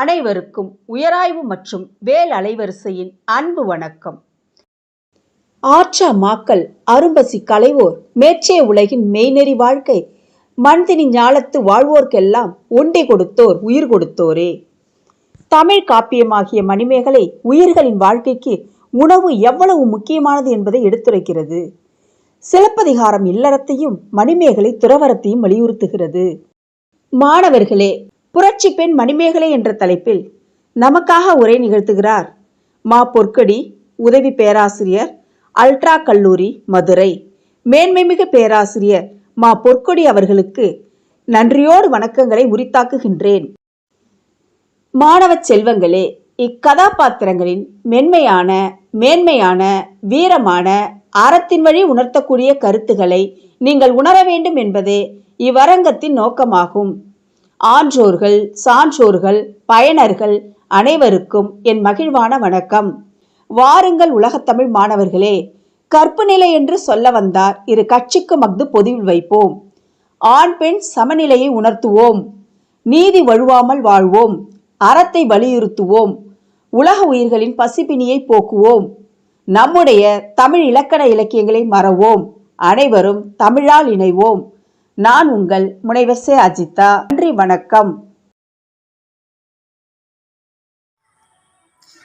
அனைவருக்கும் உயராய்வு மற்றும் வேல் அலைவரிசையின் அன்பு வணக்கம். ஆற்றா மாக்கள் அரும்பசி கலைவோர் மேச்சே உலகின் மெய்நெறி வாழ்க்கை மண்தினி ஞாலத்து வாழ்வோர்க்கெல்லாம் உண்டை கொடுத்தோர் உயிர் கொடுத்தோரே. தமிழ் காப்பியமாகிய மணிமேகலை உயிர்களின் வாழ்க்கைக்கு உணவு எவ்வளவு முக்கியமானது என்பதை எடுத்துரைக்கிறது. சிலப்பதிகாரம் இல்லறத்தையும் மணிமேகலை துறவரத்தையும் வலியுறுத்துகிறது. மாணவர்களே புரட்சி பெண் மணிமேகலை என்ற தலைப்பில் நமக்காக உரை நிகழ்த்துகிறார். மா பொற்கடி உதவி பேராசிரியர் அல்ட்ரா கல்லூரி மதுரை. மேன்மைமிகு பேராசிரியர் மா பொற்கொடி அவர்களுக்கு நன்றியோடு வணக்கங்களை உரித்தாக்குகின்றேன். மாணவ செல்வங்களே இக்கதாபாத்திரங்களின் மென்மையான மேன்மையான வீரமான அறத்தின் வழி உணர்த்தக்கூடிய கருத்துக்களை நீங்கள் உணர வேண்டும் என்பதே இவ்வரங்கத்தின் நோக்கமாகும். ஆன்றோர்கள் சான்றோர்கள் பயனர்கள் அனைவருக்கும் என் மகிழ்வான வணக்கம். வாருங்கள் உலகத்தமிழ் மாணவர்களே கற்பு நிலை என்று சொல்ல வந்தார் இரு கட்சிக்கு மக்து பொதுவில் வைப்போம். ஆண் பெண் சமநிலையை உணர்த்துவோம். நீதி வழுவாமல் வாழ்வோம். அறத்தை வலியுறுத்துவோம். உலக உயிர்களின் பசிப்பினியை போக்குவோம். நம்முடைய தமிழ் இலக்கண இலக்கியங்களை மறவோம். அனைவரும் தமிழால் இணைவோம். நான் உங்கள் முனைவர் சே அஜிதா. நன்றி வணக்கம்.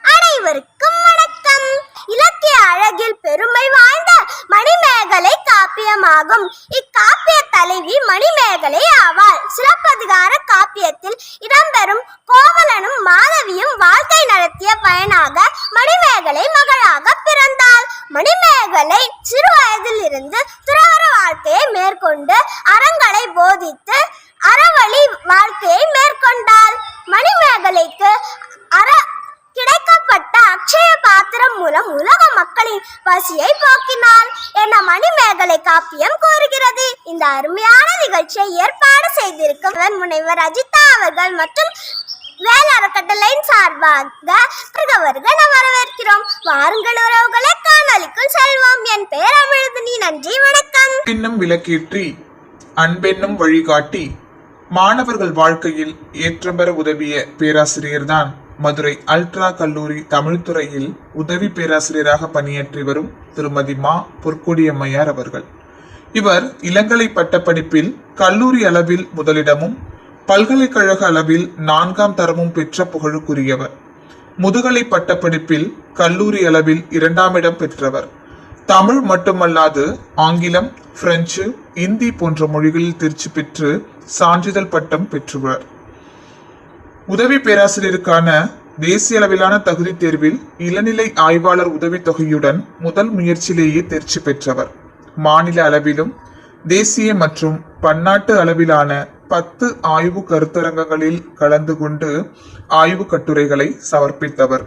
அனைவருக்கும் அழகில் பெருமை வாய்ந்த மணிமேகலை காப்பியமாகும். இக்காப்பிய தலைவி மணிமேகலை ஆவாள். சிலப்பதிகார காப்பியத்தில் இடம்பெறும் கோவலனும் மாதவியும் வாழ்க்கை நடத்திய பயனாக மணிமேகலை மகளாக பிறந்தாள். மணிமேகலை சிறு வயதிலிருந்து துறவர வாழ்க்கையை மேற்கொண்டு அறங்களை போதித்து அறவழி வாழ்க்கையை மேற்கொண்டாள். மணிமேகலைக்கு அற கிடைக்கப்பட்ட அக்ஷய பாத்திரம் மூலம் உலக மக்களின் பசியை போக்கினாள் என மணிமேகலை காப்பியம் கூறுகிறது. இந்த அருமையான நிகழ்ச்சியை ஏற்பாடு செய்திருக்கும் முனைவர் அஜிதா அவர்கள் மற்றும் வேல் அறக்கட்டளையின் சார்பாக அவர்கள் வரவேற்கிறோம். வாருங்கள் உறவுகளை காணொலிக்குள் செல்வோம். என் பெயர் அமிழ்தினி நன்றி வணக்கம். இன்னும் விளக்கேற்றி அன்பென்னும் வழிகாட்டி மாணவர்கள் வாழ்க்கையில் ஏற்றம் பெற உதவிய பேராசிரியர்தான் மதுரை அல்ட்ரா கல்லூரி தமிழ்துறையில் உதவி பேராசிரியராக பணியாற்றி வரும் திருமதி மா பொற்கொடியம்மையார் அவர்கள். இவர் இளங்கலை பட்டப்படிப்பில் கல்லூரி அளவில் முதலிடமும் பல்கலைக்கழக அளவில் நான்காம் தரமும் பெற்ற புகழுக்குரியவர். முதுகலை பட்டப்படிப்பில் கல்லூரி அளவில் இரண்டாம் இடம் பெற்றவர். தமிழ் மட்டுமல்லாது ஆங்கிலம் பிரெஞ்சு இந்தி போன்ற மொழிகளில் தேர்ச்சி பெற்று சான்றிதழ் பட்டம் பெற்றுள்ளார். உதவி பேராசிரியருக்கான தேசிய அளவிலான தகுதி தேர்வில் இளநிலை ஆய்வாளர் உதவித்தொகையுடன் முதல் முயற்சியிலேயே தேர்ச்சி பெற்றவர். மாநில அளவிலும் தேசிய மற்றும் பன்னாட்டு அளவிலான பத்து ஆய்வு கருத்தரங்கங்களில் கலந்து கொண்டு ஆய்வு கட்டுரைகளை சமர்ப்பித்தவர்.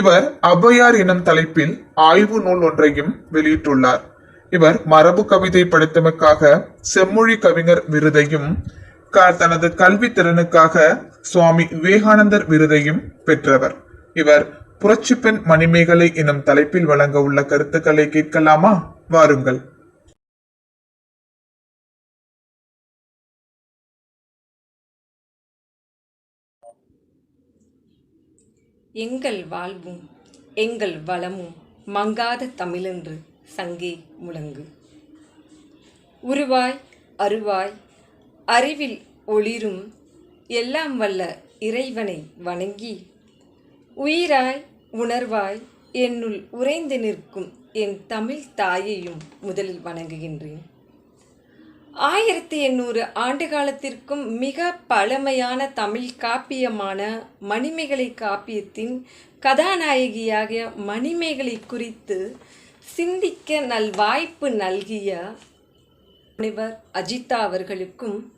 இவர் ஔவையார் எனும் தலைப்பில் ஆய்வு நூல் ஒன்றையும் வெளியிட்டுள்ளார். இவர் மரபு கவிதை படைத்தமைக்காக செம்மொழி கவிஞர் விருதையும் தனது கல்வி திறனுக்காக சுவாமி விவேகானந்தர் விருதையும் பெற்றவர். இவர் புரட்சிப்பெண் மணிமேகலை எனும் தலைப்பில் வழங்க உள்ள கருத்துக்களை கேட்கலாமா? வாருங்கள். எங்கள் வாழ்வும் எங்கள் வளமும் மங்காத தமிழென்று சங்கே முழங்கு. உருவாய் அருவாய் அறிவில் ஒளிரும் எல்லாம் வல்ல இறைவனை வணங்கி உயிராய் உணர்வாய் என்னுள் உறைந்து நிற்கும் என் தமிழ் தாயையும் முதலில் வணங்குகின்றேன். ஆயிரத்தி எண்ணூறு ஆண்டு காலத்திற்கும் மிக பழமையான தமிழ் காப்பியமான மணிமேகலை காப்பியத்தின் கதாநாயகியாகிய மணிமேகலை குறித்து சிந்திக்க நல் வாய்ப்பு நல்கிய முனைவர் அஜிதா அவர்களுக்கும்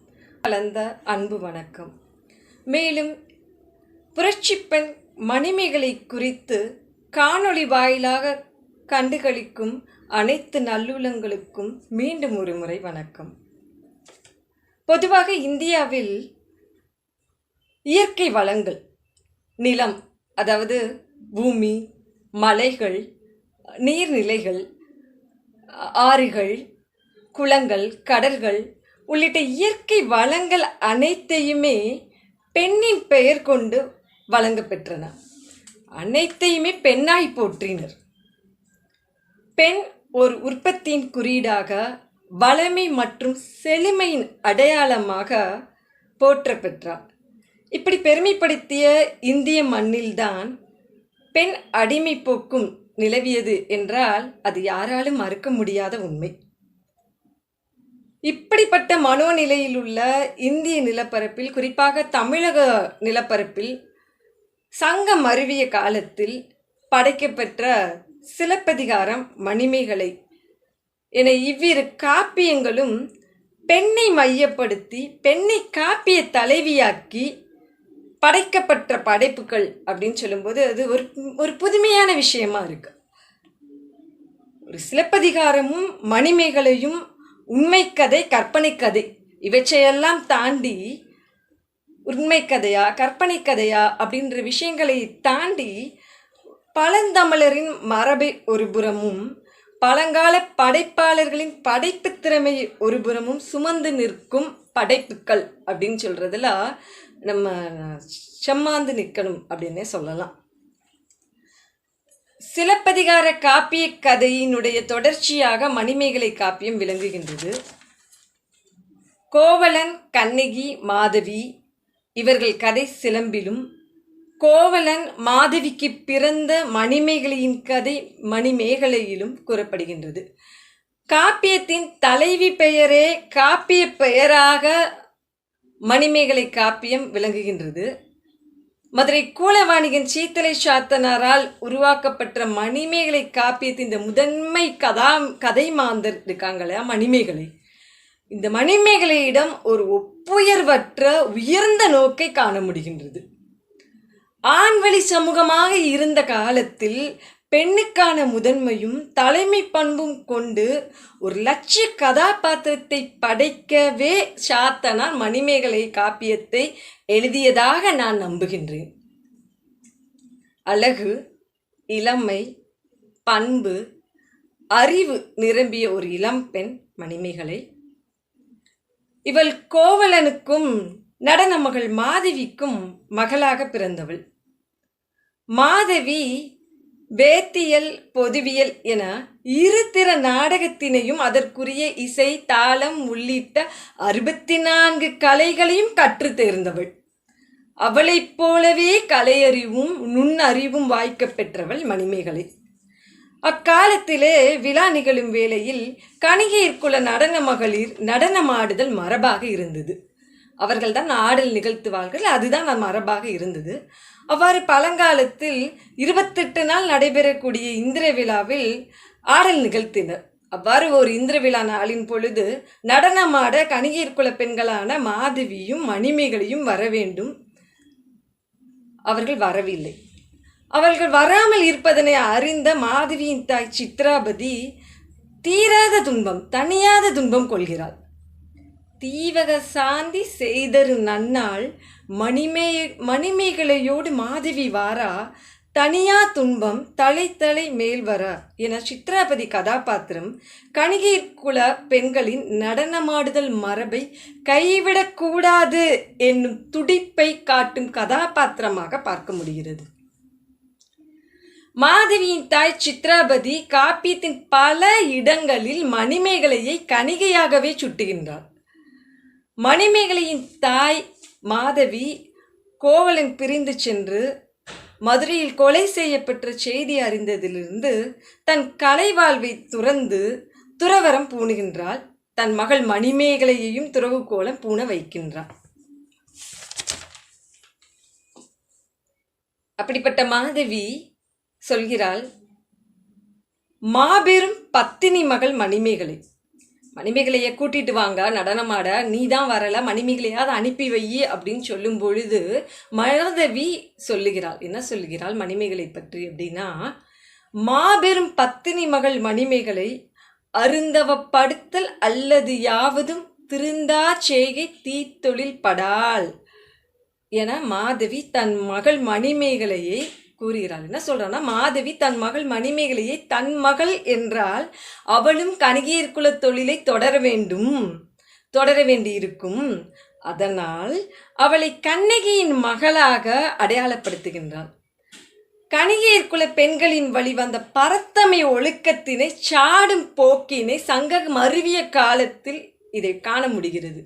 கலந்த அன்பு வணக்கம். மேலும் புரட்சிப்பெண் மணிமேகலை குறித்து காணொளி வாயிலாக கண்டுகளிக்கும் அனைத்து நல்லுளங்களுக்கும் மீண்டும் ஒரு முறை வணக்கம். பொதுவாக இந்தியாவில் இயற்கை வளங்கள் நிலம் அதாவது பூமி மலைகள் நீர்நிலைகள் ஆறுகள் குளங்கள் கடல்கள் உள்ளிட்ட இயற்கை வளங்கள் அனைத்தையுமே பெண்ணின் பெயர் கொண்டு வழங்கப்பெற்றன அனைத்தையுமே பெண்ணாய் போற்றினர். பெண் ஒரு உற்பத்தியின் குறியீடாக வளமை மற்றும் செழுமையின் அடையாளமாக போற்றப்பெற்றார் இப்படி பெருமைப்படுத்திய இந்திய மண்ணில்தான் பெண் அடிமை போக்கும் நிலவியது என்றால் அது யாராலும் மறுக்க முடியாத உண்மை. இப்படிப்பட்ட மனோநிலையில் உள்ள இந்திய நிலப்பரப்பில் குறிப்பாக தமிழக நிலப்பரப்பில் சங்கம் அருவிய காலத்தில் படைக்கப்பெற்ற சிலப்பதிகாரம் மணிமேகலை என இவ்விரு காப்பியங்களும் பெண்ணை மையப்படுத்தி பெண்ணை காப்பிய தலைவியாக்கி படைக்கப்பட்ட படைப்புகள் அப்படின்னு சொல்லும்போது அது ஒரு ஒரு புதுமையான விஷயமா இருக்கு. ஒரு சிலப்பதிகாரமும் மணிமேகலையும் உண்மை கதை கற்பனை கதை இவற்றையெல்லாம் தாண்டி உண்மை கதையா கற்பனை கதையா அப்படின்ற விஷயங்களை தாண்டி பழந்தமிழரின் மரபை ஒரு புறமும் பழங்கால படைப்பாளர்களின் படைப்பு திறமை ஒரு புறமும் சுமந்து நிற்கும் படைப்புக்கள் அப்படின்னு சொல்கிறதுல நம்ம செம்மாந்து நிற்கணும் அப்படின்னே சொல்லலாம். சிலப்பதிகார காப்பிய கதையினுடைய தொடர்ச்சியாக மணிமேகலை காப்பியம் விளங்குகின்றது. கோவலன் கண்ணகி மாதவி இவர்கள் கதை சிலம்பிலும் கோவலன் மாதவிக்கு பிறந்த மணிமேகலையின் கதை மணிமேகலையிலும் கூறப்படுகின்றது. காப்பியத்தின் தலைவி பெயரே காப்பிய பெயராக மணிமேகலை காப்பியம் விளங்குகின்றது. மதுரை கூலவாணிகன் சீத்தலை சாத்தனாரால் உருவாக்கப்பட்ட மணிமேகலை காப்பியத்தின் இந்த முதன்மை கதா கதை மாந்தர் இருக்காங்களா மணிமேகலை. இந்த மணிமேகலையிடம் ஒரு ஒப்புயர்வற்ற உயர்ந்த நோக்கை காண முடிகின்றது. ஆண்வழி சமூகமாக இருந்த காலத்தில் பெண்ணுக்கான முதன்மையும் தலைமை பண்பும் கொண்டு ஒரு லட்சிய கதாபாத்திரத்தை படைக்கவே சாத்தனார் மணிமேகலை காப்பியத்தை எழுதியதாக நான் நம்புகின்றேன். அழகு இளமை பண்பு அறிவு நிரம்பிய ஒரு இளம்பெண் மணிமேகலை. இவள் கோவலனுக்கும் நடன மகள் மாதவிக்கும் மகளாக பிறந்தவள். மாதவி வேத்தியல் பொதுவியல் என இருதிற நாடகத்தினையும் அதற்குரிய இசை தாளம் உள்ளிட்ட அறுபத்தி நான்கு கலைகளையும் கற்றுத் தேர்ந்தவள். அவளைப் போலவே கலையறிவும் நுண்ணறிவும் வாய்க்க பெற்றவள் மணிமேகலை. அக்காலத்திலே விழா நிகழும் வேளையில் கணிகையர்குல நடன மகளிர் நடனமாடுதல் மரபாக இருந்தது. அவர்கள் தான் ஆடல் நிகழ்த்துவார்கள் அதுதான் மரபாக இருந்தது. அவ்வாறு பழங்காலத்தில் இருபத்தெட்டு நாள் நடைபெறக்கூடிய இந்திர விழாவில் ஆடல் நிகழ்த்தினர். அவ்வாறு ஒரு இந்திர விழா நாளின் பொழுது நடனமாட கணிகர் குல பெண்களான மாதவியும் மணிமேகலையும் வர வேண்டும். அவர்கள் வரவில்லை. அவர்கள் வராமல் இருப்பதனை அறிந்த மாதவியின் தாய் சித்ராபதி தீராத துன்பம் தனியாத துன்பம் கொள்கிறாள். தீவக சாந்தி செய்தரு நன்னாள் மணிமே மணிமேகலையோடு மாதவி வாரா தனியா துன்பம் தலை தலை மேல் வரா என சித்ராபதி கதாபாத்திரம் கணிகையர் குல பெண்களின் நடனமாடுதல் மரபை கைவிடக்கூடாது என்னும் துடிப்பை காட்டும் கதாபாத்திரமாக பார்க்க முடிகிறது. மாதவியின் தாய் சித்ராபதி காப்பியத்தின் பல இடங்களில் மணிமேகலையை கணிகையாகவே சுட்டுகின்றார் மணிமேகலையின் தாய் மாதவி கோவலன் பிரிந்து சென்று மதுரையில் கொலை செய்யப்பெற்ற செய்தி அறிந்ததிலிருந்து தன் கலை வாழ்வை துறந்து துறவரம் பூணுகின்றாள். தன் மகள் மணிமேகலையையும் துறவு கோலம் பூண வைக்கின்றாள். அப்படிப்பட்ட மாதவி சொல்கிறாள் மாபெரும் பத்தினி மகள் மணிமேகலை. மணிமேகலையை கூட்டிட்டு வாங்க நடனமாட. நீ தான் வரல மணிமேகலையாவது அனுப்பி வை அப்படின்னு சொல்லும் பொழுது மாதவி சொல்லுகிறாள். என்ன சொல்லுகிறாள் மணிமேகலை பற்றி அப்படின்னா மாபெரும் பத்தினி மகள் மணிமேகலை அருந்தவப்படுத்தல் அல்லது யாவதும் திருந்தா செய்கை தீத்தொழில் படால் என மாதவி தன் மகள் மணிமேகலையை கூறுகிறாள் என்ன சொல்றான்னா மாதவி தன் மகள் மணிமேகலையை தன் மகள் என்றால் அவளும் கணிகையர் குல தொழிலை தொடர வேண்டும் தொடர வேண்டியிருக்கும். அதனால் அவளை கண்ணகியின் மகளாக அடையாளப்படுத்துகின்றாள் கணிகையர் குல பெண்களின் வழி வந்த பரத்தமை ஒழுக்கத்தினை சாடும் போக்கினை சங்கம் மருவிய காலத்தில் இதை காண முடிகிறது.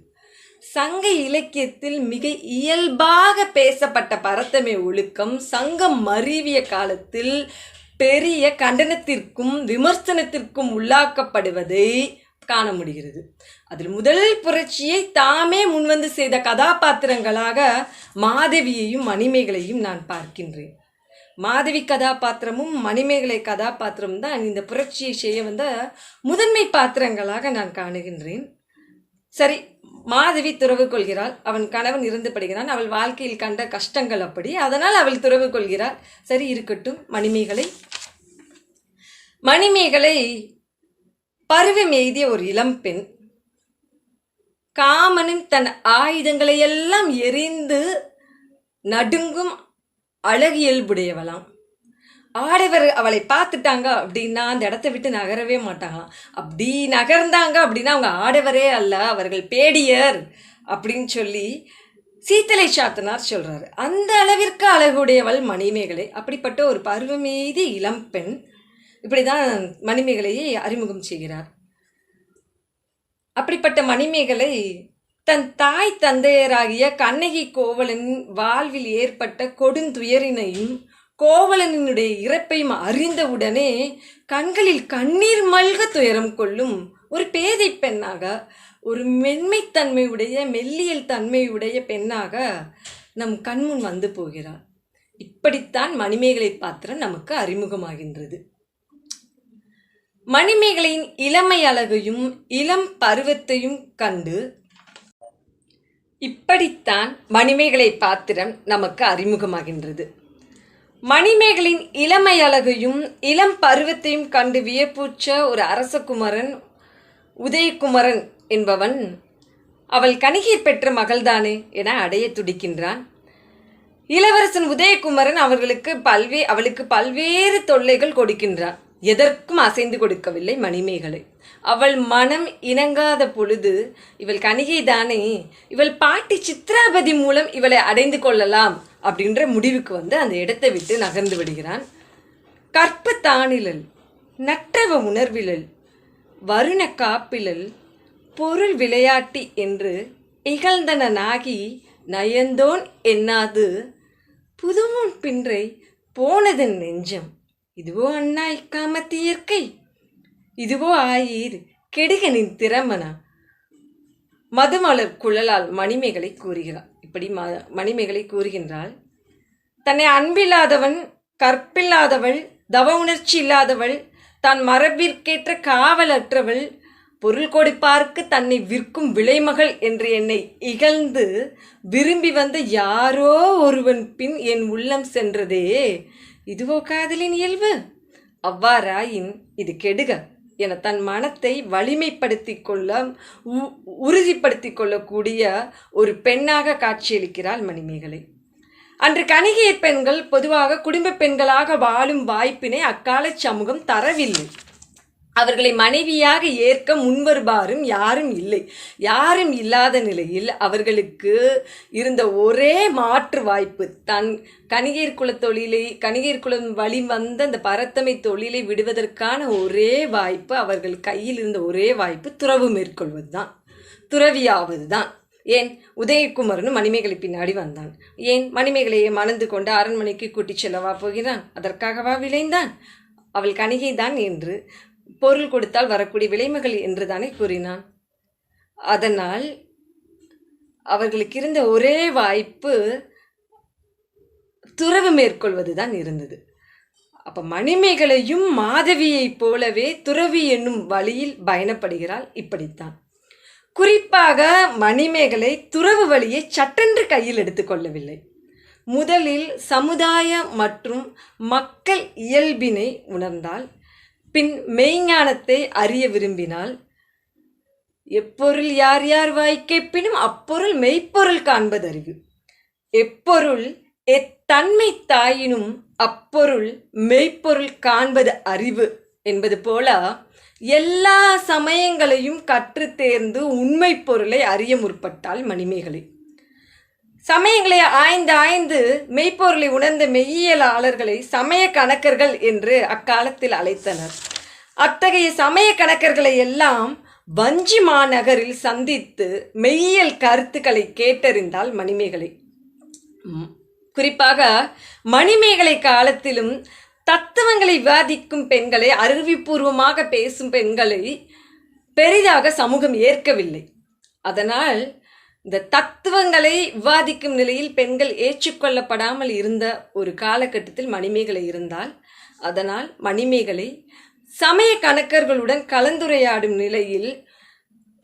சங்க இலக்கியத்தில் மிக இயல்பாக பேசப்பட்ட பரத்தமை ஒழுக்கம் சங்கம் மருவிய காலத்தில் பெரிய கண்டனத்திற்கும் விமர்சனத்திற்கும் உள்ளாக்கப்படுவதை காண முடிகிறது. அதில் முதல் புரட்சியை தாமே முன்வந்து செய்த கதாபாத்திரங்களாக மாதவியையும் மணிமேகலையும் நான் பார்க்கின்றேன். மாதவி கதாபாத்திரமும் மணிமேகலை கதாபாத்திரமும் தான் இந்த புரட்சியை செய்ய வந்த முதன்மை பாத்திரங்களாக நான் காணுகின்றேன். சரி மாதவி துறவு கொள்கிறாள். அவன் கணவன் இருந்து படுகிறான். அவள் வாழ்க்கையில் கண்ட கஷ்டங்கள் அப்படி. அதனால் அவள் துறவு கொள்கிறாள். சரி இருக்கட்டும். மணிமேகலை. மணிமேகலை பருவம் எய்திய ஒரு இளம்பெண் காமனின் தன் ஆயுதங்களை எல்லாம் எரிந்து நடுங்கும் அழகியல்புடையவளாம். ஆடவர் அவளை பார்த்துட்டாங்க அப்படின்னா அந்த இடத்த விட்டு நகரவே மாட்டாங்களாம் அப்படி நகர்ந்தாங்க அப்படின்னா அவங்க ஆடவரே அல்ல அவர்கள் பேடியர் அப்படின்னு சொல்லி சீத்தலை சாத்தனார் சொல்கிறாரு அந்த அளவிற்கு அழகுடையவள் மணிமேகலை. அப்படிப்பட்ட ஒரு பருவமீதி இளம்பெண் இப்படி தான் மணிமேகலையை அறிமுகம் செய்கிறார். அப்படிப்பட்ட மணிமேகலை தன் தாய் தந்தையராகிய கண்ணகி கோவலன் வாழ்வில் ஏற்பட்ட கொடுந்துயரினையும் கோவலனினுடைய இறப்பையும் அறிந்தவுடனே கண்களில் கண்ணீர் மல்க துயரம் கொள்ளும் ஒரு பேதை பெண்ணாக ஒரு மென்மைத்தன்மையுடைய மெல்லியல் தன்மையுடைய பெண்ணாக நம் கண்முன் வந்து போகிறார். இப்படித்தான் மணிமேகலை பாத்திரம் நமக்கு அறிமுகமாகின்றது. மணிமேகலையின் இளமை அழகையும் இளம் பருவத்தையும் கண்டு இப்படித்தான் மணிமேகலை பாத்திரம் நமக்கு அறிமுகமாகின்றது. மணிமேகலின் இளமை அழகையும் இளம் பருவத்தையும் கண்டு வியப்புற்ற ஒரு அரசகுமரன் உதயகுமரன் என்பவன் அவள் கணிகை பெற்ற மகள்தானே என அடைய துடிக்கின்றான். இளவரசன் உதயகுமரன் அவர்களுக்கு பல்வே அவளுக்கு பல்வேறு தொல்லைகள் கொடுக்கின்றான். எதற்கும் அசைந்து கொடுக்கவில்லை மணிமேகலை. அவள் மனம் இணங்காத பொழுது இவள் கணிகை தானே இவள் பாட்டி சித்ராபதி மூலம் இவளை அடைந்து கொள்ளலாம் அப்படின்ற முடிவுக்கு வந்து அந்த இடத்தை விட்டு நகர்ந்து விடுகிறான். கற்பத்தானிலல் தானிழல் நற்றவ உணர்விழல் வருண காப்பிலல் பொருள் விளையாட்டி என்று இகழ்ந்தனாகி நயந்தோன் எண்ணாது புதுமுன் பின்றை போனதன் நெஞ்சம். இதுவோ அண்ணா இக்காமத்து இயற்கை இதுவோ ஆயீர் கெடுகனின் திறமனா? மதுமலர் குழலால் மணிமேகலை கூறுகிறாள் இப்படி ம மணிமேகலை கூறுகின்றாள். தன்னை அன்பில்லாதவன் கற்பில்லாதவள் தவ உணர்ச்சி இல்லாதவள் தான் மரபிற்கேற்ற காவலற்றவள் பொருள் கொடுப்பார்க்கு தன்னை விற்கும் விலைமகள் என்று என்னை இகழ்ந்து விரும்பி வந்த யாரோ ஒருவன் பின் என் உள்ளம் சென்றதே. இதுவோ காதலின் இயல்பு? அவ்வாறாயின் இது கெடுக. என தன் மனத்தை வலிமைப்படுத்திக் கொள்ள உ- உறுதிப்படுத்திக் கொள்ளக்கூடிய ஒரு பெண்ணாக காட்சியளிக்கிறாள் மணிமேகலை. அன்று கணிகையர் பெண்கள் பொதுவாக குடும்ப பெண்களாக வாழும் வாய்ப்பினை அக்கால சமூகம் தரவில்லை. அவர்களை மனைவியாக ஏற்க முன்வருபாரும் யாரும் இல்லை. யாரும் இல்லாத நிலையில் அவர்களுக்கு இருந்த ஒரே மாற்று வாய்ப்பு. தன் கணிகையர் குல தொழிலை கணிகையர் குலம் வழி வந்த அந்த பரத்தமை தொழிலை விடுவதற்கான ஒரே வாய்ப்பு அவர்கள் கையில் இருந்த ஒரே வாய்ப்பு துறவு மேற்கொள்வது தான் துறவியாவது தான் ஏன்? உதயகுமரனும் மணிமேகலை பின்னாடி வந்தான். ஏன்? மணிமேகலையை மணந்து கொண்டு அரண்மனைக்கு கூட்டிச் செல்லவா போகிறான்? அதற்காகவா விளைந்தான்? அவள் கணிகை தான் என்று பொருள் கொடுத்தால் வரக்கூடிய விலைமகள் என்று தானே கூறினான். அதனால் அவர்களுக்கு இருந்த ஒரே வாய்ப்பு துறவு மேற்கொள்வது தான் இருந்தது. அப்ப மணிமேகலையும் மாதவியைப் போலவே துறவி என்னும் வழியில் பயணப்படுகிறாள் இப்படித்தான். குறிப்பாக மணிமேகலை துறவு வழியை சட்டென்று கையில் எடுத்துக்கொள்ளவில்லை முதலில் சமுதாய மற்றும் மக்கள் இயல்பினை உணர்ந்தால் பின் மெய்ஞானத்தை அறிய விரும்பினால் எப்பொருள் யார் யார் வாய்க்கேப்பினும் அப்பொருள் மெய்ப்பொருள் காண்பதறிவு. எப்பொருள் எத்தன்மை தாயினும் அப்பொருள் மெய்ப்பொருள் காண்பது அறிவு என்பது போல எல்லா சமயங்களையும் கற்றுத் தேர்ந்து உண்மை பொருளை அறிய முற்பட்டால் மணிமேகலை. சமயங்களை ஆய்ந்து ஆய்ந்து மெய்ப்பொருளை உணர்ந்த மெய்யியலாளர்களை சமய கணக்கர்கள் என்று அக்காலத்தில் அழைத்தனர். அத்தகைய சமய கணக்கர்களை எல்லாம் வஞ்சி மாநகரில் சந்தித்து மெய்யியல் கருத்துக்களை கேட்டறிந்தால் மணிமேகலை. ம், குறிப்பாக மணிமேகலை காலத்திலும் தத்துவங்களை விவாதிக்கும் பெண்களை அறிவுபூர்வமாக பேசும் பெண்களை பெரிதாக சமூகம் ஏற்கவில்லை. அதனால் இந்த தத்துவங்களை விவாதிக்கும் நிலையில் பெண்கள் ஏற்றுக்கொள்ளப்படாமல் இருந்த ஒரு காலகட்டத்தில் மணிமேகலை இருந்தால் அதனால் மணிமேகலை சமய கணக்கர்களுடன் கலந்துரையாடும் நிலையில்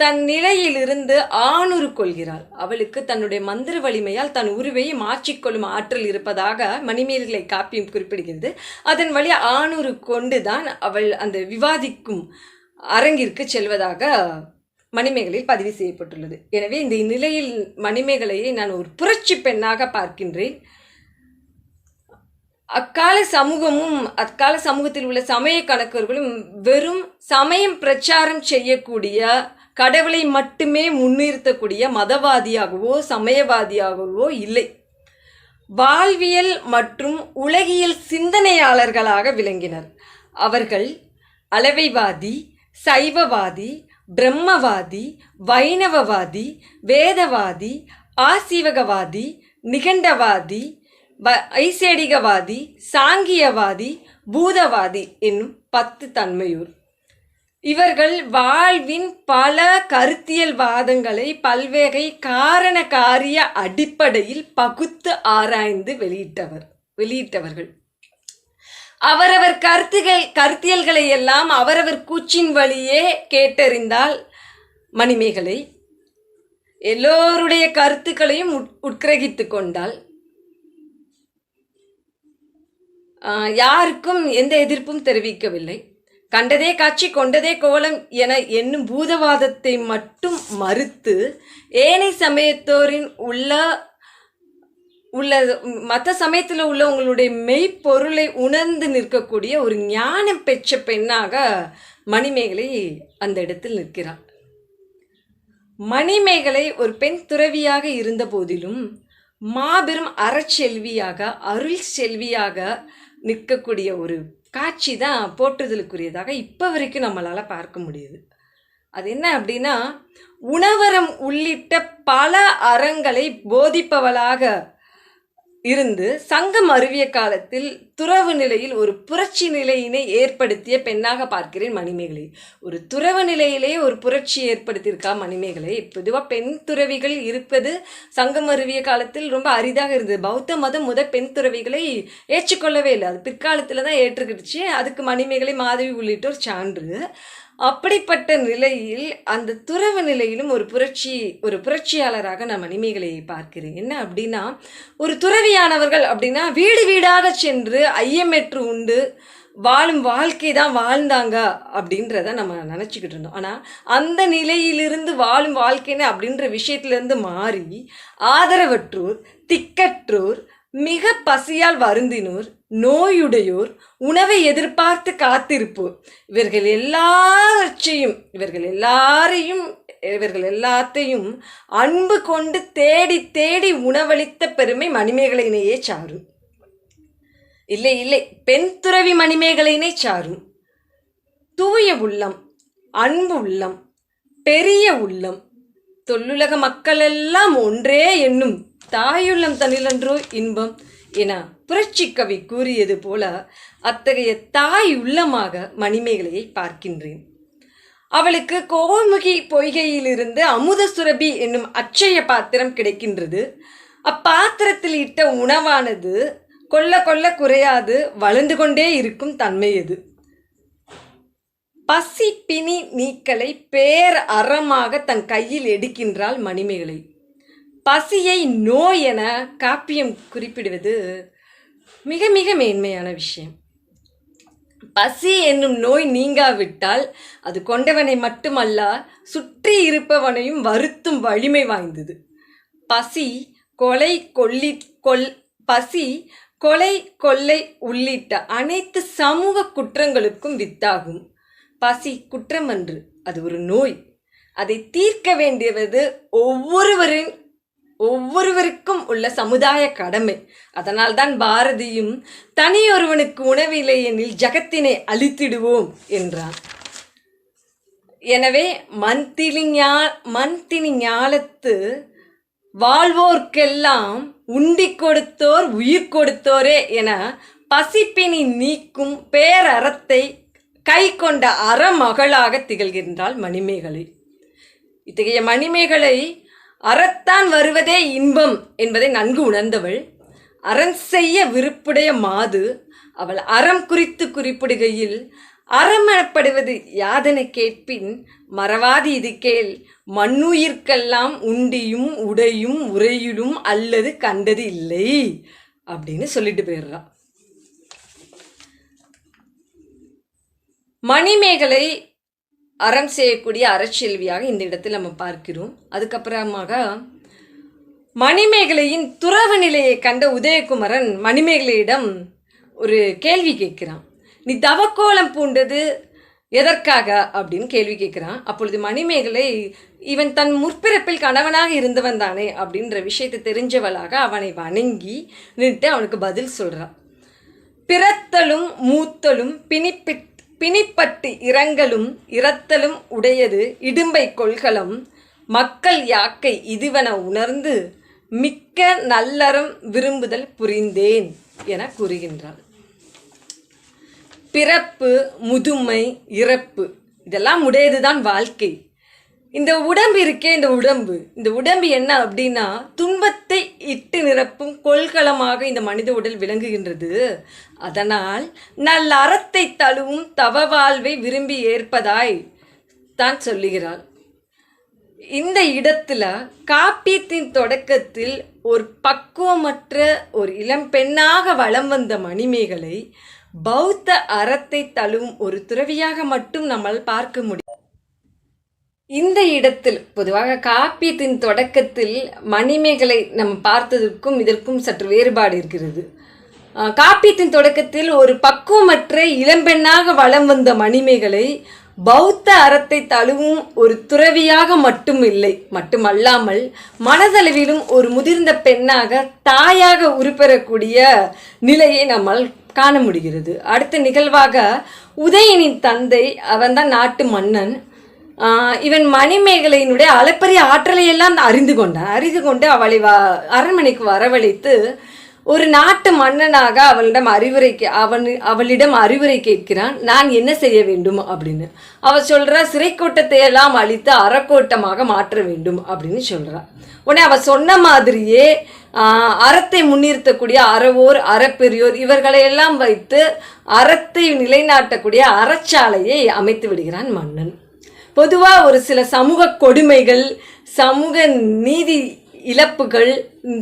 தன் நிலையிலிருந்து ஆணுறு கொள்கிறாள். அவளுக்கு தன்னுடைய மந்திர வலிமையால் தன் உருவையும் மாற்றிக்கொள்ளும் ஆற்றல் இருப்பதாக மணிமேல்களை காப்பியம் குறிப்பிடுகிறது. அதன் வழி ஆணுறு கொண்டுதான் அவள் அந்த விவாதிக்கும் அரங்கிற்கு செல்வதாக மணிமேகலையில் பதிவு செய்யப்பட்டுள்ளது. எனவே இந்த நிலையில் மணிமேகலையை நான் ஒரு புரட்சி பெண்ணாக பார்க்கின்றேன். அக்கால சமூகமும் அக்கால சமூகத்தில் உள்ள சமய கணக்கர்களும் வெறும் சமயம் பிரச்சாரம் செய்யக்கூடிய கடவுளை மட்டுமே முன்னிறுத்தக்கூடிய மதவாதியாகவோ சமயவாதியாகவோ இல்லை. வாழ்வியல் மற்றும் உலகியல் சிந்தனையாளர்களாக விளங்கினர். அவர்கள் அளவைவாதி சைவவாதி பிரம்மவாதி வைணவவாதி வேதவாதி ஆசீவகவாதி நிகண்டவாதி வ- ஐசேடிகவாதி சாங்கியவாதி பூதவாதி என்னும் பத்து தன்மையூர். இவர்கள் வாழ்வின் பல கருத்தியல் வாதங்களை பல்வேகை காரண காரிய அடிப்படையில் பகுத்து ஆராய்ந்து வெளியிட்டவர் வெளியிட்டவர்கள். அவரவர் கருத்துகள் கருத்தியல்களை எல்லாம் அவரவர் கூச்சின் வழியே கேட்டறிந்தால் மணிமேகலை எல்லோருடைய கருத்துக்களையும் உட் உட்கிரகித்து கொண்டால் யாருக்கும் எந்த எதிர்ப்பும் தெரிவிக்கவில்லை. கண்டதே காட்சி கொண்டதே கோலம் என என்னும் பூதவாதத்தை மட்டும் மறுத்து ஏனை சமயத்தோரின் உள்ள உள்ள மற்ற சமயத்தில் உள்ள உங்களுடைய மெய்ப்பொருளை உணர்ந்து நிற்கக்கூடிய ஒரு ஞானம் பெற்ற பெண்ணாக மணிமேகலை அந்த இடத்தில் நிற்கிறாள். மணிமேகலை ஒரு பெண் துறவியாக இருந்த போதிலும் மாபெரும் அறச்செல்வியாக அருள் செல்வியாக நிற்கக்கூடிய ஒரு காட்சி தான் போற்றுதலுக்குரியதாக இப்போ வரைக்கும் நம்மளால் பார்க்க முடியுது. அது என்ன அப்படின்னா உணவரம் உள்ளிட்ட பல அறங்களை போதிப்பவளாக இருந்து சங்கம் அருவிய காலத்தில் துறவு நிலையில் ஒரு புரட்சி நிலையினை ஏற்படுத்திய பெண்ணாக பார்க்கிறேன் மணிமேகலை. ஒரு துறவு நிலையிலே ஒரு புரட்சி ஏற்படுத்தியிருக்கா மணிமேகலை? பொதுவாக பெண் துறவிகள் இருப்பது சங்கம் அருவிய காலத்தில் ரொம்ப அரிதாக இருந்தது. பௌத்த மதம் முத பெண் துறவிகளை ஏற்றுக்கொள்ளவே இல்லை. அது பிற்காலத்தில் தான் ஏற்றுக்கிடுச்சு. அதுக்கு மணிமேகலை மாதவி உள்ளிட்டோர் சான்று. அப்படிப்பட்ட நிலையில் அந்த துறவு நிலையிலும் ஒரு புரட்சி ஒரு புரட்சியாளராக நான் மணிமேகலையை பார்க்கிறேன். என்ன அப்படின்னா ஒரு துறவியானவர்கள் அப்படின்னா வீடு வீடாக சென்று ஐயமெற்று உண்டு வாழும் வாழ்க்கை தான் வாழ்ந்தாங்க அப்படின்றத நம்ம நினச்சிக்கிட்டு இருந்தோம். ஆனால் அந்த நிலையிலிருந்து வாழும் வாழ்க்கைன்னு அப்படின்ற விஷயத்திலிருந்து மாறி ஆதரவற்றோர் திக்கற்றோர் மிக பசியால் வருந்தினோர் நோயுடையோர் உணவை எதிர்பார்த்து காத்திருப்போர் இவர்கள் எல்லாவற்றையும் இவர்கள் எல்லாரையும் இவர்கள் எல்லாத்தையும் அன்பு கொண்டு தேடி தேடி உணவளித்த பெருமை மணிமேகலையினையே சாரும். இல்லை இல்லை பெண் துறவி மணிமேகலையினை சாரும். தூய உள்ளம் அன்பு உள்ளம் பெரிய உள்ளம் தொல்லுலக மக்களெல்லாம் ஒன்றே என்னும் தாயுள்ளம் தனிலன்றோ இன்பம் என புரட்சி கவி கூறியது போல அத்தகைய தாய் உள்ளமாக மணிமேகலையை பார்க்கின்றேன். அவளுக்கு கோமுகி பொய்கையிலிருந்து அமுத சுரபி என்னும் அச்சய பாத்திரம் கிடைக்கின்றது. அப்பாத்திரத்தில் இட்ட உணவானது கொல்ல கொல்ல குறையாது வளர்ந்து கொண்டே இருக்கும் தன்மையது. பசி பிணி நீக்கலை பேர் அறமாக தன் கையில் எடுக்கின்றாள் மணிமேகலை. பசியை நோய் என காப்பியம் குறிப்பிடுவது மிக மிக மேன்மையான விஷயம். பசி என்னும் நோய் நீங்காவிட்டால் அது கொண்டவனை மட்டுமல்ல சுற்றி இருப்பவனையும் வருத்தும் வலிமை வாய்ந்தது. பசி கொலை கொல்லி கொல் பசி கொலை கொள்ளை உள்ளிட்ட அனைத்து சமூக குற்றங்களுக்கும் வித்தாகும். பசி குற்றமன்று அது ஒரு நோய். அதை தீர்க்க வேண்டியது ஒவ்வொருவரின் ஒவ்வொருவருக்கும் உள்ள சமுதாய கடமை. அதனால்தான் பாரதியும் தனியொருவனுக்கு உணவில்லை எனில் ஜகத்தினை அழித்திடுவோம் என்றான் எனவே மந்திலிஞா மந்தினி ஞாலத்து வாழ்வோர்க்கெல்லாம் உண்டி கொடுத்தோர் உயிர் கொடுத்தோரே என பசிப்பினி நீக்கும் பேரறத்தை கை கொண்ட அறமகளாக திகழ்கின்றாள் மணிமேகலை. இத்தகைய மணிமேகலை அறத்தான் வருவதே இன்பம் என்பதை நன்கு உணர்ந்தவள். அறம் செய்ய விருப்புடைய மாது அவள் அறம் குறித்து குறிப்பிடுகையில் அறம் எனப்படுவது யாதனை கேட்பின் மறவாதி இது கேள். மண்ணுயிர்க்கெல்லாம் உண்டியும் உடையும் உரையிலும் அல்லது கண்டது இல்லை அப்படின்னு சொல்லிட்டு போயிடுறான் மணிமேகலை அறம் செய்யக்கூடிய அறச்செல்வியாக இந்த இடத்தில் நம்ம பார்க்கிறோம். அதுக்கப்புறமாக மணிமேகலையின் துறவு நிலையை கண்ட உதயகுமரன் மணிமேகலையிடம் ஒரு கேள்வி கேட்கிறான். நீ தவக்கோலம் பூண்டது எதற்காக அப்படின்னு கேள்வி கேட்குறான். அப்பொழுது மணிமேகலை இவன் தன் முற்பிறப்பில் கணவனாக இருந்தவன் தானே அப்படின்ற விஷயத்தை தெரிஞ்சவளாக அவனை வணங்கி நின்று அவனுக்கு பதில் சொல்கிறான் பிறத்தலும் மூத்தலும் பிணிப்பிட் பிணிப்பட்டு இரங்கலும் இரத்தலும் உடையது இடும்பை கொள்கலம். மக்கள் யாக்கை இதுவென உணர்ந்து மிக்க நல்லறம் விரும்புதல் புரிந்தேன் என கூறுகின்றார். பிறப்பு முதுமை இறப்பு இதெல்லாம் உடையதுதான் வாழ்க்கை. இந்த உடம்பு இருக்கே இந்த உடம்பு. இந்த உடம்பு என்ன அப்படின்னா துன்பத்தை இட்டு நிரப்பும் கொள்கலமாக இந்த மனித உடல் விளங்குகின்றது. அதனால் நல்ல அறத்தை தழுவும் தவ வாழ்வை விரும்பி ஏற்பதாய் தான் சொல்லுகிறாள் இந்த இடத்துல காப்பியத்தின் தொடக்கத்தில் ஒரு பக்குவமற்ற ஒரு இளம் பெண்ணாக வளம் வந்த மணிமேகலை பௌத்த அறத்தை தழுவும் ஒரு துறவியாக மட்டும் நம்மால் பார்க்க முடியும். இந்த இடத்தில் பொதுவாக காப்பியத்தின் தொடக்கத்தில் மணிமேகலை நம்ம பார்த்ததற்கும் இதற்கும் சற்று வேறுபாடு இருக்கிறது. காப்பியத்தின் தொடக்கத்தில் ஒரு பக்குவமற்ற இளம்பெண்ணாக வளம் வந்த மணிமேகலை பௌத்த அறத்தை தழுவும் ஒரு துறவியாக மட்டும் இல்லை மட்டுமல்லாமல் மனதளவிலும் ஒரு முதிர்ந்த பெண்ணாக தாயாக உருப்பெறக்கூடிய நிலையை நம்மால் காண முடிகிறது. அடுத்த நிகழ்வாக உதயனின் தந்தை அவன்தான் நாட்டு மன்னன் இவன் மணிமேகலையினுடைய அளப்பரிய ஆற்றலை எல்லாம் அறிந்து கொண்டான் அறிந்து கொண்டு அவளை வ அரண்மனைக்கு வரவழைத்து ஒரு நாட்டு மன்னனாக அவளிடம் அறிவுரை கே- அவன் அவளிடம் அறிவுரை கேட்கிறான் நான் என்ன செய்ய வேண்டும்? அப்படின்னு. அவ சொல்றா சிறைக்கோட்டத்தை எல்லாம் அழித்து அறக்கோட்டமாக மாற்ற வேண்டும் அப்படின்னு சொல்றா. உடனே அவ சொன்ன மாதிரியே அறத்தை முன்னிறுத்தக்கூடிய அறவோர் அறப்பெரியோர் இவர்களையெல்லாம் வைத்து அறத்தை நிலைநாட்டக்கூடிய அறச்சாலையை அமைத்து விடுகிறான் மன்னன். பொதுவாக ஒரு சில சமூக கொடுமைகள் சமூக நீதி இழப்புகள்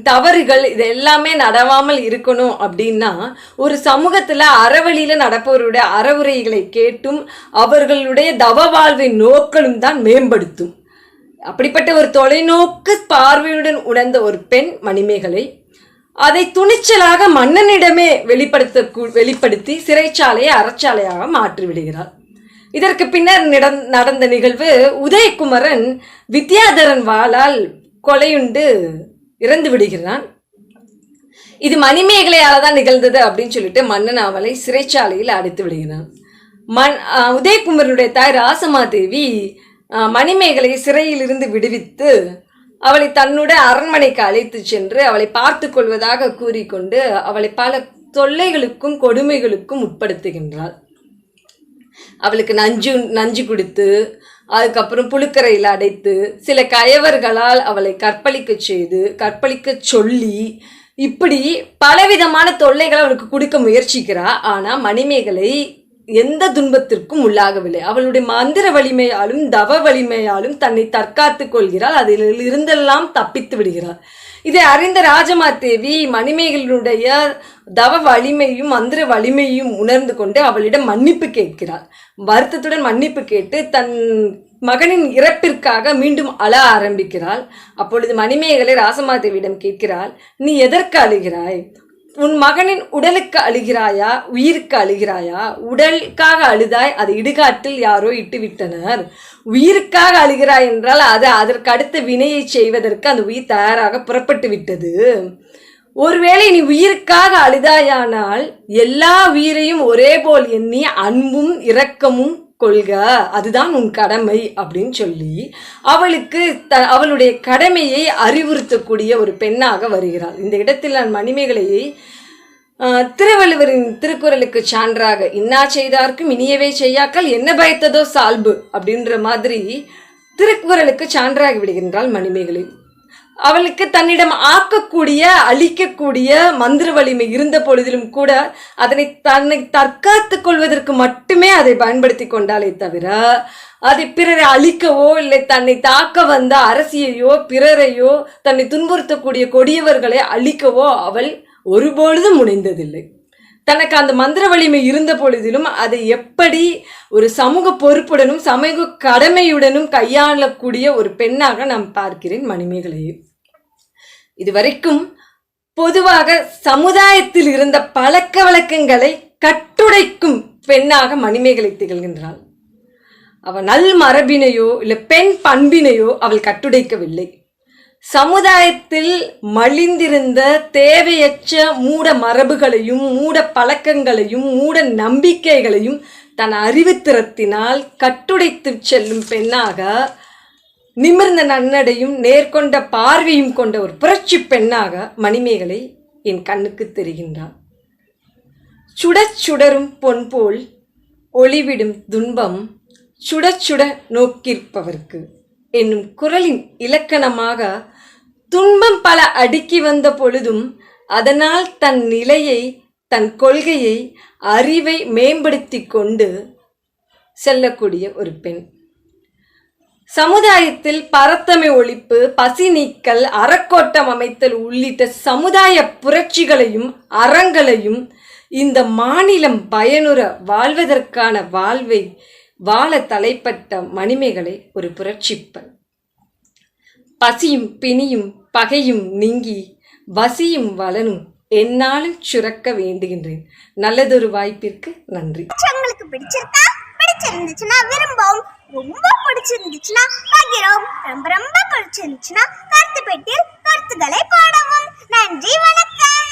தவறுகள் இது எல்லாமே நடவாமல் இருக்கணும் அப்படின்னா ஒரு சமூகத்தில் அறவழியில் நடப்பவருடைய அறவுரைகளை கேட்டும் அவர்களுடைய தவ வாழ்வின் நோக்களும் தான் மேம்படுத்தும். அப்படிப்பட்ட ஒரு தொலைநோக்கு பார்வையுடன் உணர்ந்த ஒரு பெண் மணிமேகலை அதை துணிச்சலாக மன்னனிடமே வெளிப்படுத்த வெளிப்படுத்தி சிறைச்சாலையை அறச்சாலையாக மாற்றிவிடுகிறாள். இதற்கு பின்னர் நடந்த நிகழ்வு உதயகுமரன் வித்யாதரன் வாளால் கொலையுண்டு இறந்து விடுகிறான். இது மணிமேகலையால தான் நிகழ்ந்தது அப்படின்னு சொல்லிட்டு மன்னன் அவளை சிறைச்சாலையில் அடைத்து விடுகிறான். மண் உதயகுமரனுடைய தாய் ராசமாதேவி மணிமேகலை மணிமேகலையை சிறையிலிருந்து விடுவித்து அவளை தன்னுடைய அரண்மனைக்கு அழைத்து சென்று அவளை பார்த்து கொள்வதாக கூறிக்கொண்டு அவளை பல தொல்லைகளுக்கும் கொடுமைகளுக்கும் உட்படுத்துகின்றாள். அவளுக்கு நஞ்சு நஞ்சு கொடுத்து அதுக்கப்புறம் புழுக்கரையில் அடைத்து சில கயவர்களால் அவளை கற்பழிக்க செய்து கற்பழிக்க சொல்லி இப்படி பலவிதமான தொல்லைகளை அவளுக்கு கொடுக்க முயற்சிக்கிறா. ஆனால் மணிமேகலை எந்த துன்பத்திற்கும் உள்ளாகவில்லை. அவளுடைய மந்திர வலிமையாலும் தவ வலிமையாலும் தன்னை தற்காத்து கொள்கிறாள். அதில் இருந்தெல்லாம் தப்பித்து விடுகிறாள். இதை அறிந்த ராஜமாதேவி மணிமேகலுடைய தவ வலிமையும் மந்திர வலிமையும் உணர்ந்து கொண்டு அவளிடம் மன்னிப்பு கேட்கிறாள். வருத்தத்துடன் மன்னிப்பு கேட்டு தன் மகனின் இறப்பிற்காக மீண்டும் அழ ஆரம்பிக்கிறாள். அப்பொழுது மணிமேகலை ராசமாதேவியிடம் கேட்கிறாள் நீ எதற்கு அழுகிறாய்? உன் மகனின் உடலுக்கு அழுகிறாயா? உயிருக்கு அழுகிறாயா? உடலுக்காக அழுதாய் அதை இடுகாட்டில் யாரோ இட்டு விட்டனர் உயிருக்காக அழுகிறாய் என்றால் அது அதற்கு அடுத்த வினையை செய்வதற்கு அந்த உயிர் தயாராக புறப்பட்டு விட்டது ஒருவேளை நீ உயிருக்காக அழுதாயானால் எல்லா உயிரையும் ஒரே போல் எண்ணி அன்பும் இரக்கமும் கொள்க. அதுதான் உன் கடமை அப்படின்னு சொல்லி அவளுக்கு த அவளுடைய கடமையை அறிவுறுத்தக்கூடிய ஒரு பெண்ணாக வருகிறாள். இந்த இடத்தில் நான் மணிமேகலையை திருவள்ளுவரின் திருக்குறளுக்கு சான்றாக இன்னா செய்தார்க்கும் இனியவே செய்யாக்கள் என்ன பயத்ததோ சால்பு அப்படின்ற மாதிரி திருக்குறளுக்கு சான்றாகி விடுகின்றாள் மணிமேகலை. அவளுக்கு தன்னிடம் ஆக்கக்கூடிய அழிக்கக்கூடிய மந்திர வலிமை இருந்த பொழுதிலும் கூட அதனை தன்னை தற்காத்து கொள்வதற்கு மட்டுமே அதை பயன்படுத்தி கொண்டாலே தவிர அதை பிறரை அழிக்கவோ இல்லை தன்னை தாக்க வந்த அரசியையோ பிறரையோ தன்னை துன்புறுத்தக்கூடிய கொடியவர்களை அழிக்கவோ அவள் ஒருபொழுதும் முனைந்ததில்லை. தனக்கு அந்த மந்திர வலிமை இருந்த பொழுதிலும் அதை எப்படி ஒரு சமூக பொறுப்புடனும் சமூக கடமையுடனும் கையாளக்கூடிய ஒரு பெண்ணாக நான் பார்க்கிறேன் மணிமேகலையை. இதுவரைக்கும் பொதுவாக சமுதாயத்தில் இருந்த பழக்க வழக்கங்களை கட்டுடைக்கும் பெண்ணாக மணிமேகலை திகழ்கின்றாள். அவள் நல் மரபினையோ இல்லை பெண் பண்பினையோ அவள் கட்டுடைக்கவில்லை. சமுதாயத்தில் மலிந்திருந்த தேவையற்ற மூட மரபுகளையும் மூட பழக்கங்களையும் மூட நம்பிக்கைகளையும் தன் அறிவுத்திறத்தினால் கட்டுடைத்து செல்லும் பெண்ணாக நிமிர்ந்த நன்னடையும் நேர்கொண்ட பார்வையும் கொண்ட ஒரு புரட்சி பெண்ணாக மணிமேகலை என் கண்ணுக்கு தெரிகின்றாள் சுடச் சுடரும் பொன் போல் ஒளிவிடும் துன்பம் சுட சுட நோக்கியிருப்பவர்க்கு என்னும் குரலின் இலக்கணமாக துன்பம் பல அடுக்கி வந்த பொழுதும் அதனால் தன் நிலையை தன் கொள்கையை அறிவை மேம்படுத்தி கொண்டு செல்லக்கூடிய ஒரு பெண். சமுதாயத்தில் பரத்தமை ஒழிப்பு பசி நீக்கல் அறக்கோட்டம் அமைத்தல் உள்ளிட்ட சமுதாய புரட்சிகளையும் அறங்களையும் இந்த மாநிலம் பயனுற வாழ்வதற்கான வாழ்வை வாழ தலைப்பட்ட மணிமைகளை ஒரு புரட்சிப்பன் பசியும் பிணியும் பகையும் நீங்கி வசியும் வளனும் என்னாலும் சுரக்க வேண்டுகின்றேன். நல்லதொரு வாய்ப்பிற்கு நன்றி. உங்களுக்கு பிடிச்சிருக்கா பிடிச்சிருந்துச்சுன்னா விரும்பவும். ரொம்ப பிடிச்சிருந்துச்சுன்னா பகிரவும் ரொம்ப ரொம்ப பிடிச்சிருந்துச்சுன்னா கருத்து பெட்டியில் கருத்துக்களை போடவும். நன்றி வணக்கம்.